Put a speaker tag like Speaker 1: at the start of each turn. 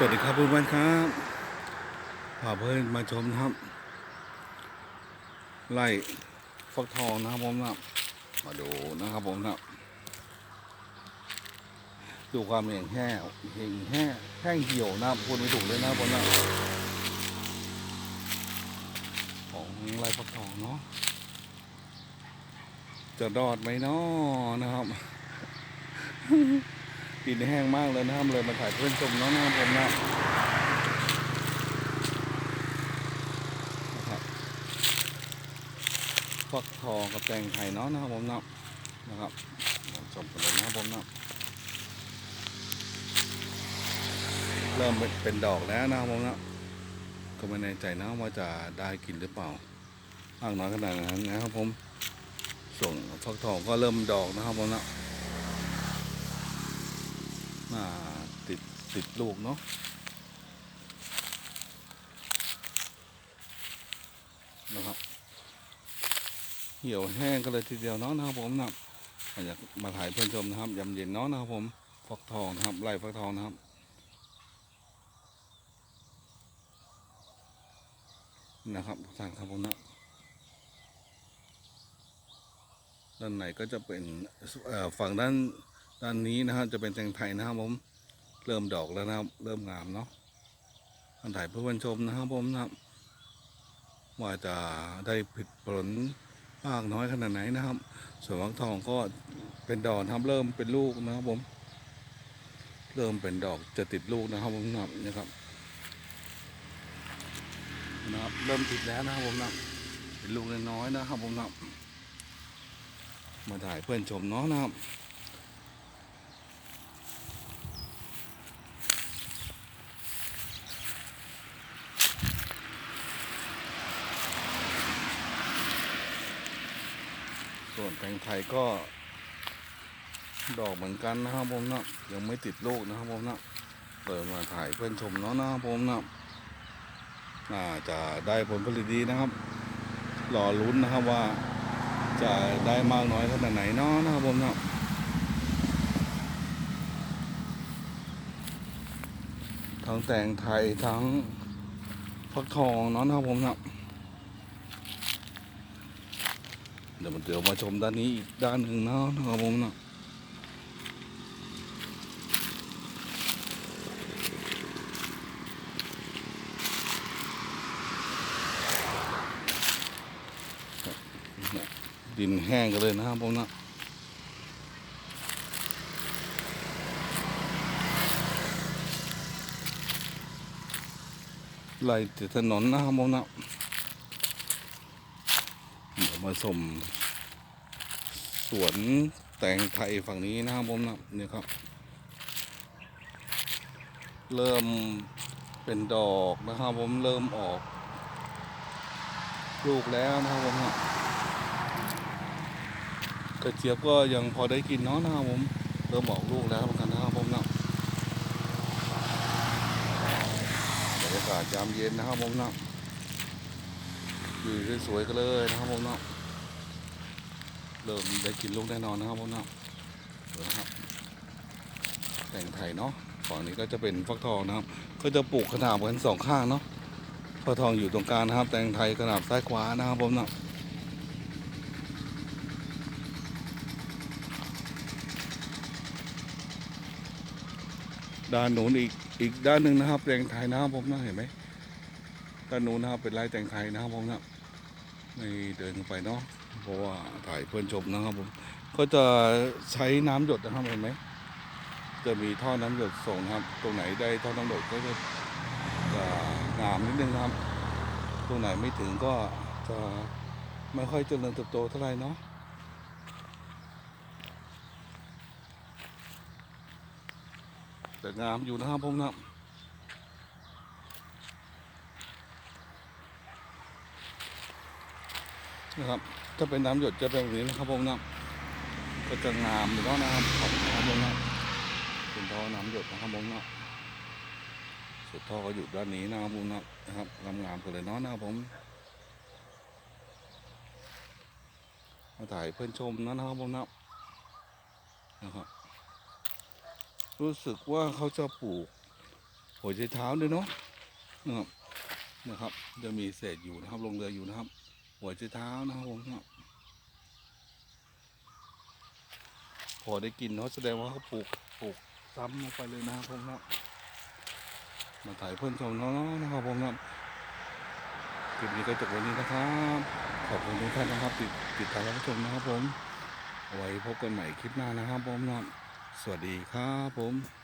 Speaker 1: สวัสดีครับเพื่อนๆครับพาเพื่อนมาชมนะครับ ไล่ฟักทองนะครับผมนะมาดูนะครับผมนะดูความแห้งแห้งแห้งแห้งแห้งเหี่ยวนะครับพูดไม่ถูกเลยนะครับผมนะของไล่ฟักทองเนาะจะรอดไหมเนาะนะครับ ดินแห้งมากเลยนะครับเลยมาถ่ายเพื่อนชมเนาะนะครับผมนะนะครับฟักทองกับแตงไทยเนาะนะครับผมนะนะครับมาชมกันเลยนะครับผมนะเริ่มเป็นดอกแล้วนะครับผมนะก็ไม่แน่ใจนะว่าจะได้กินหรือเปล่ามากน้อยขนาดนั้นนะครับผมส่วนฟักทองก็เริ่มดอกนะครับผมนะ มาติดติดลูกเนาะนะครับเหี่ยวแห้งกันเลยทีเดียวเนาะนะครับผมนะครับอยากมาถ่ายเพื่อนชมนะครับยำเย็นเนาะนะครับผมฟักทองนะครับไล่ฟักทองนะครับนะครับทางครับผมนะด้านในก็จะเป็นฝั่งด้าน ด้านนี้นะครับจะเป็นแตงไทยนะครับผมเริ่มดอกแล้วนะครับ เริ่มงามเนาะท่านถ่ายเพื่อนชมนะครับผมนะครับ ว่าจะได้ผิดผลมากน้อยขนาดไหนนะครับ ส่วนฟักทองก็เป็นดอกนะครับเริ่มเป็นลูกนะครับผม เริ่มเป็นดอกจะติดลูกนะครับผมนะครับนะครับนะครับเริ่มติดแล้วนะครับผมนะเป็นลูกน้อยๆนะครับผมนะมาถ่ายเพื่อนชมเนาะนะครับ ส่วนแตงไทยก็ ดอกเหมือนกันนะครับผมนะยังไม่ติดลูกนะครับผมนะเปิดมาถ่ายเพื่อนชมเนาะนะครับผมนะน่าจะได้ผลผลิตดีนะครับรอลุ้นนะครับว่าจะได้มากน้อยขนาดไหนเนาะนะครับผมนะทั้งแตงไทยทั้งฟักทองเนาะนะครับผมนะ เดี๋ยวมันเดี๋ยวมาชมด้านนี้อีกด้านหนึ่งเนาะนะครับผมเนาะดินแห้งกันเลยนะครับผมเนาะไหลติดถนนนะครับผมเนาะ มาชมสวนแตงไทยฝั่งนี้นะครับผมนะนี่ยครับ เริ่มเป็นดอกนะครับผมเริ่มออก ลูกแล้วนะครับผมนะกระเจี๊ยบก็ยังพอได้กินเนาะนะครับผมเริ่มออกลูกแล้วเหมือนกันนะครับผมนะบรรยากาศยามเย็นนะครับผมนะ อยู่สวยๆกันเลยนะครับผมนะเริ่มได้กินลูกแน่นอนนะครับผมเนาะนะครับแต่งไทยเนาะฝั่งนี้ก็จะเป็นฟักทองนะครับ ก็จะปลูกขนาบกันสองข้างเนาะฟักทองอยู่ตรงกลางนะครับ แต่งไทยขนาบซ้ายขวานะครับผมเนาะด้านนู้นอีกอีกด้านหนึ่งนะครับแต่งไทยนะครับผมนะเห็นไหมด้านนู้นนะครับเป็นลายแต่งไทยนะครับผมนะ ไม่เดินไปเนาะเพราะว่าถ่ายเพื่อนชมนะครับผมก็จะใช้น้ำหยดนะครับเห็นไหมจะมีท่อน้ำหยดส่งนะครับ ตรงไหนได้ท่อน้ำหยดก็จะจะงามนิดนึงครับ ตรงไหนไม่ถึงก็จะไม่ค่อยเจริญเติบโตเท่าไหร่เนาะแต่งามอยู่นะครับผมนะ นะครับ ถ้าเป็นน้ำหยดจะเป็นแบบนี้นะครับผมนะก็จะงามอยู่แล้วนะครับขอบคุณครับผมนะเป็นท่อน้ำหยดนะครับผมนะสุดท่อก็อยู่ด้านนี้นะครับผมนะนะครับงามงามๆกันเลยเนาะนะครับผมมาถ่ายเพื่อนชมนะครับผมนะนะครับรู้สึกว่าเขาจะปลูกหัวใจเท้าด้วยเนาะนะครับนะครับ จะมีเศษอยู่นะครับ ลงเรืออยู่นะครับ หัวใจเท้านะครับผมครับพอได้กินเนาะแสดงว่าเขาปลูกปลูกซ้ำลงไปเลยนะครับผมครับมาถ่ายเพื่อนชมเนาะนะครับผมครับคลิปนี้ก็จบวันนี้นะครับ ขอบคุณทุกท่านนะครับ ติดติดตามรับชมนะครับผม ไว้พบกันใหม่คลิปหน้านะครับผมครับสวัสดีครับผม